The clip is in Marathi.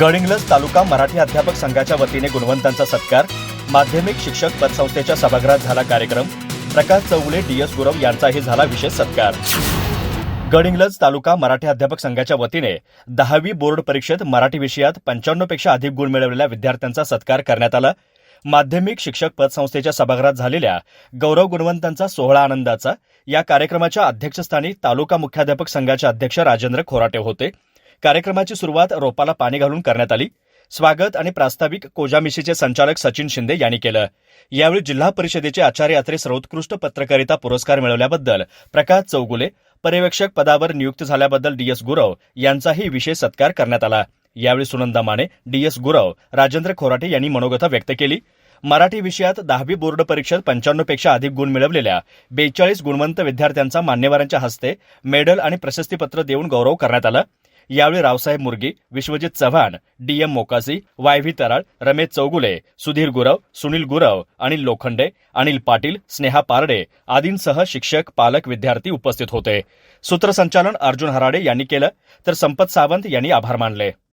गडिंग्लज तालुका मराठी अध्यापक संघाच्या वतीने गुणवंतांचा सत्कार माध्यमिक शिक्षक पतसंस्थेच्या सभागृहात झाला कार्यक्रम प्रकाश चौगुले डीएस गुरव यांचाही झाला विशेष सत्कार. गडिंग्लज तालुका मराठी अध्यापक संघाच्या वतीने दहावी बोर्ड परीक्षेत मराठी विषयात पंच्याण्णवपेक्षा अधिक गुण मिळवलेल्या विद्यार्थ्यांचा सत्कार करण्यात आला. माध्यमिक शिक्षक पतसंस्थेच्या सभागृहात झालेल्या गौरव गुणवंतांचा सोहळा आनंदाचा या कार्यक्रमाच्या अध्यक्षस्थानी तालुका मुख्याध्यापक संघाचे अध्यक्ष राजेंद्र खोराटे होते. कार्यक्रमाची सुरुवात रोपाला पाणी घालून करण्यात आली. स्वागत आणि प्रास्ताविक कोजामिशीचे संचालक सचिन शिंदे यांनी केलं. यावेळी जिल्हा परिषदेचे आचार्य अत्रे सर्वोत्कृष्ट पत्रकारिता पुरस्कार मिळवल्याबद्दल प्रकाश चौगुले पर्यवेक्षक पदावर नियुक्त झाल्याबद्दल डी एस गुरव यांचाही विशेष सत्कार करण्यात आला. यावेळी सुनंदा माने डीएस गुरव राजेंद्र खोराटे यांनी मनोगत व्यक्त केली. मराठी विषयात दहावी बोर्ड परीक्षेत पंच्याण्णवपेक्षा अधिक गुण मिळवलेल्या बेचाळीस गुणवंत विद्यार्थ्यांचा मान्यवरांच्या हस्ते मेडल आणि प्रशस्तीपत्र देऊन गौरव करण्यात आला. यावेळी Raosaheb Murgi Vishwajit Chavan DM Mokashi Y V Taral Ramesh Chougule Sudhir Gurav Sunil Gurav Anil Lokhande Anil Patil Sneha Parde आदींसह शिक्षक पालक विद्यार्थी उपस्थित होते. सूत्रसंचालन अर्जुन हराडे यांनी केलं तर संपत सावंत यांनी आभार मानले.